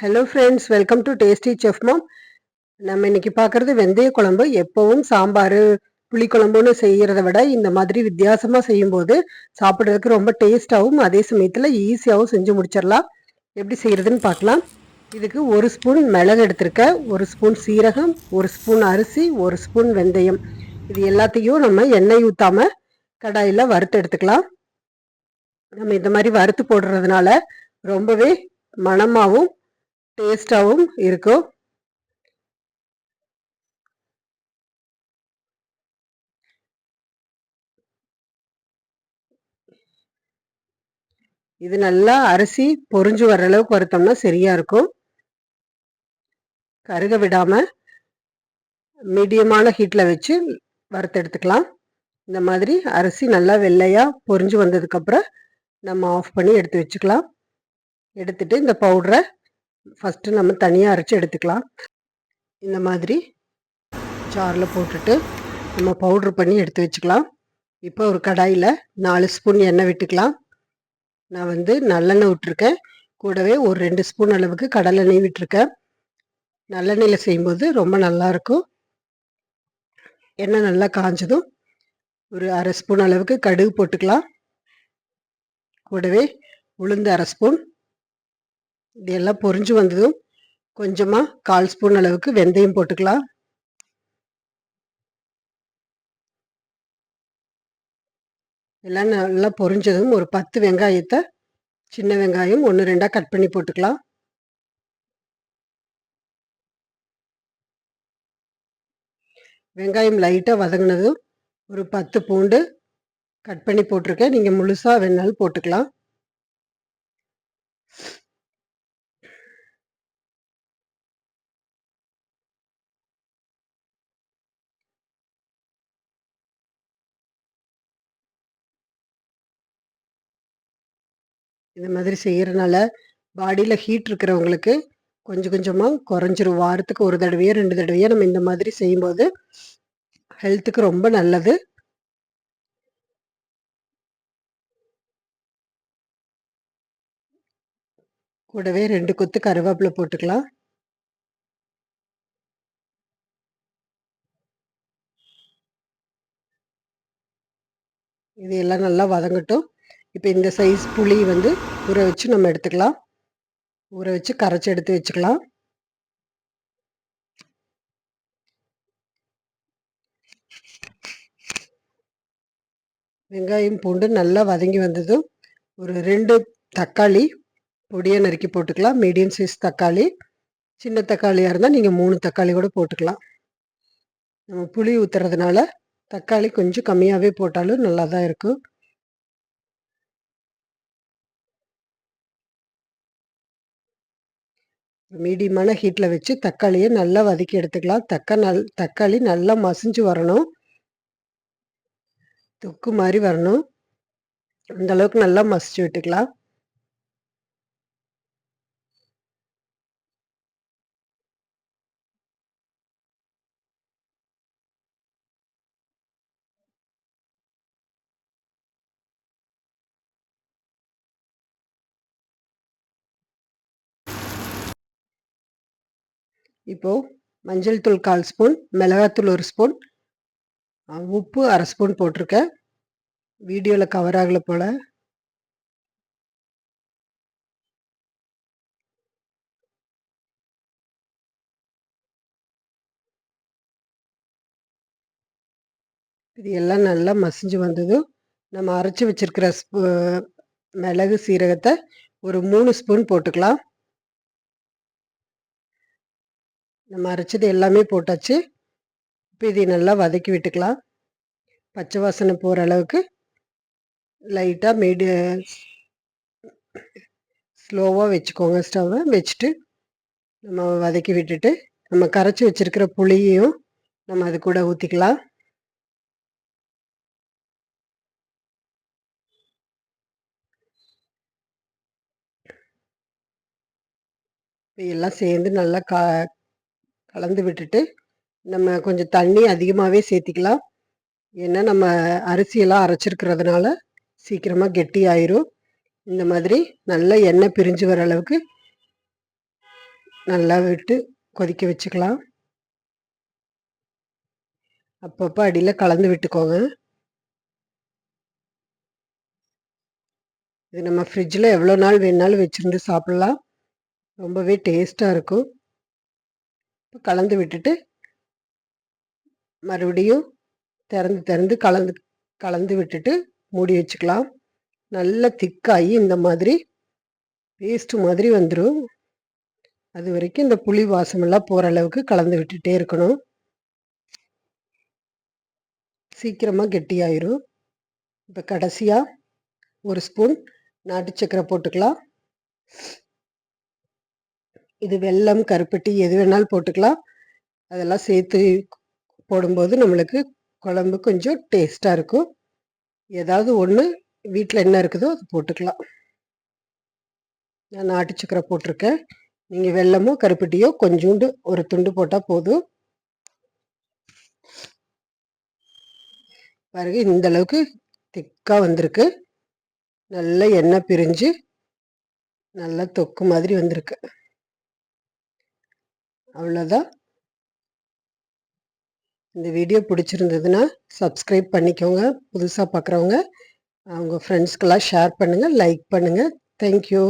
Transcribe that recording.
Hello friends welcome to tasty chef mom நம்ம இன்னைக்கு பார்க்குறது வெந்தய குழம்பு. எப்பவும் சாம்பார் புளிக்குழம்புன்னு செய்கிறத விட இந்த மாதிரி வித்தியாசமாக செய்யும்போது சாப்பிட்றதுக்கு ரொம்ப டேஸ்ட்டாகவும் அதே சமயத்தில் ஈஸியாகவும் செஞ்சு முடிச்சிடலாம். எப்படி செய்கிறதுன்னு பார்க்கலாம். இதுக்கு ஒரு ஸ்பூன் மிளகு எடுத்திருக்கேன் ஒரு ஸ்பூன் சீரகம் ஒரு ஸ்பூன் அரிசி ஒரு ஸ்பூன் வெந்தயம். இது எல்லாத்தையும் நம்ம எண்ணெய் ஊற்றாமல் கடாயில் வறுத்து எடுத்துக்கலாம். நம்ம இந்த மாதிரி வறுத்து போடுறதுனால ரொம்பவே மணமாகவும் டேஸ்டாகவும் இருக்கும். இது நல்லா அரிசி பொறிஞ்சு வர்ற அளவுக்கு வறுத்தோம்னா சரியா இருக்கும். கருக விடாம மீடியமான ஹீட்ல வச்சு வறுத்து எடுத்துக்கலாம். இந்த மாதிரி அரிசி நல்லா வெள்ளையா பொறிஞ்சு வந்ததுக்கு அப்புறம் நம்ம ஆஃப் பண்ணி எடுத்து வச்சுக்கலாம். எடுத்துட்டு இந்த பவுடரை ஃபஸ்ட்டு நம்ம தனியாக அரைச்சி எடுத்துக்கலாம். இந்த மாதிரி சாரில் போட்டுட்டு நம்ம பவுட்ரு பண்ணி எடுத்து வச்சுக்கலாம். இப்போ ஒரு கடாயில் நாலு ஸ்பூன் எண்ணெய் விட்டுக்கலாம். நான் வந்து நல்லெண்ணெய் விட்டுருக்கேன். கூடவே ஒரு ரெண்டு ஸ்பூன் அளவுக்கு கடலெண்ணெய் விட்டுருக்கேன். நல்லெண்ணெயில் செய்யும்போது ரொம்ப நல்லாயிருக்கும் எண்ணெய் நல்லா காஞ்சதும் ஒரு அரை ஸ்பூன் அளவுக்கு கடுகு போட்டுக்கலாம். கூடவே உளுந்து அரை ஸ்பூன் இது எல்லாம் பொறிஞ்சு வந்ததும் கொஞ்சமாக கால் ஸ்பூன் அளவுக்கு வெந்தயம் போட்டுக்கலாம். எல்லாம் நல்லா பொரிஞ்சதும் ஒரு பத்து வெங்காயத்தை சின்ன வெங்காயம் ஒன்று ரெண்டாக கட் பண்ணி போட்டுக்கலாம். வெங்காயம் லைட்டாக வதங்கினதும் ஒரு பத்து பூண்டு கட் பண்ணி போட்டிருக்கேன். நீங்கள் முழுசாக வேணாலும் போட்டுக்கலாம். இந்த மாதிரி செய்கிறனால பாடியில் ஹீட் இருக்கிறவங்களுக்கு கொஞ்சம் கொஞ்சமாக குறைஞ்சிரும். வாரத்துக்கு ஒரு தடவையோ ரெண்டு தடவையோ நம்ம இந்த மாதிரி செய்யும்போது ஹெல்த்துக்கு ரொம்ப நல்லது. கூடவே ரெண்டு கொத்து கருவேப்பிலை போட்டுக்கலாம். இது எல்லாம் நல்லா வதங்கட்டும். இப்போ இந்த சைஸ் புளி வந்து ஊற வச்சு நம்ம எடுத்துக்கலாம். ஊற வச்சு கரைச்சி எடுத்து வச்சுக்கலாம். வெங்காயம் பூண்டு நல்லா வதங்கி வந்ததும் ஒரு ரெண்டு தக்காளி பொடியை நறுக்கி போட்டுக்கலாம். மீடியம் சைஸ் தக்காளி. சின்ன தக்காளியாக இருந்தால் நீங்கள் மூணு தக்காளி கூட போட்டுக்கலாம். நம்ம புளி ஊற்றுறதுனால தக்காளி கொஞ்சம் கம்மியாகவே போட்டாலும் நல்லா தான் இருக்கும். மீடியமான ஹீட்டில் வச்சு தக்காளியை நல்லா வதக்கி எடுத்துக்கலாம். தக்கா நல் தக்காளி நல்லா மசிஞ்சு வரணும். தொக்கு மாதிரி வரணும். அந்தளவுக்கு நல்லா மசிச்சு விட்டுக்கலாம். இப்போது மஞ்சள் தூள் கால் ஸ்பூன் மிளகாத்தூள் ஒரு ஸ்பூன் உப்பு அரை ஸ்பூன் போட்டிருக்கேன். வீடியோவில் கவர் ஆகலை போல். இது எல்லாம் நல்லா மசிஞ்சு வந்ததும் நம்ம அரைச்சி வச்சிருக்கிற மிளகு சீரகத்தை ஒரு மூணு ஸ்பூன் போட்டுக்கலாம். நம்ம அரைச்சது எல்லாமே போட்டாச்சு. இப்போ இதை நல்லா வதக்கி விட்டுக்கலாம். பச்சை வாசனை போகிற அளவுக்கு லைட்டாக மீடிய ஸ்லோவாக வச்சுக்கோங்க ஸ்டவ்வை வச்சுட்டு நம்ம வதக்கி விட்டுட்டு நம்ம கரைச்சி வச்சுருக்கிற புளியையும் நம்ம அது கூட ஊற்றிக்கலாம் எல்லாம் சேர்ந்து நல்லா கா கலந்து விட்டுட்டு நம்ம கொஞ்சம் தண்ணி அதிகமாகவே சேர்த்திக்கலாம் ஏன்னா நம்ம அரிசியெல்லாம் அரைச்சிருக்கிறதுனால சீக்கிரமாக கெட்டி ஆயிரும் இந்த மாதிரி நல்ல எண்ணெய் பிரிஞ்சு வர அளவுக்கு நல்லா விட்டு கொதிக்க வச்சுக்கலாம். அப்பப்போ அடியில் கலந்து விட்டுக்கோங்க. இது நம்ம ஃப்ரிட்ஜில் எவ்வளோ நாள் வேணாலும் வச்சுருந்து சாப்பிட்லாம். ரொம்பவே டேஸ்ட்டாக இருக்கும். இப்போ கலந்து விட்டுட்டு மறுபடியும் திறந்து திறந்து கலந்து கலந்து விட்டுட்டு மூடி வச்சுக்கலாம். நல்லா திக்காகி இந்த மாதிரி பேஸ்ட்டு மாதிரி வந்துடும் அது வரைக்கும் இந்த புளி வாசமெல்லாம் போகிற அளவுக்கு கலந்து விட்டுட்டே இருக்கணும். சீக்கிரமாக கெட்டியாயிரும். இப்போ கடைசியாக ஒரு ஸ்பூன் நாட்டு சக்கரை போட்டுக்கலாம். இது வெல்லம் கருப்பட்டி எது வேணாலும் போட்டுக்கலாம். அதெல்லாம் சேர்த்து போடும்போது நம்மளுக்கு குழம்பு கொஞ்சம் டேஸ்ட்டாக இருக்கும். ஏதாவது ஒன்று வீட்டில் என்ன இருக்குதோ அது போட்டுக்கலாம். நான் நாட்டு சக்கரை போட்டிருக்கேன். நீங்கள் வெல்லமோ கருப்பட்டியோ கொஞ்சோண்டு ஒரு துண்டு போட்டால் போதும். பாருங்க இந்த அளவுக்கு திக்காக வந்திருக்கு. நல்ல எண்ணெய் பிரிஞ்சு நல்லா தொக்கு மாதிரி வந்திருக்கு. அவ்வளோதான் இந்த வீடியோ பிடிச்சிருந்ததுன்னா சப்ஸ்கிரைப் பண்ணிக்கோங்க. புதுசாக பார்க்குறவங்க அவங்க ஃப்ரெண்ட்ஸ்க்கெல்லாம் ஷேர் பண்ணுங்கள் லைக் பண்ணுங்கள் தேங்க்யூ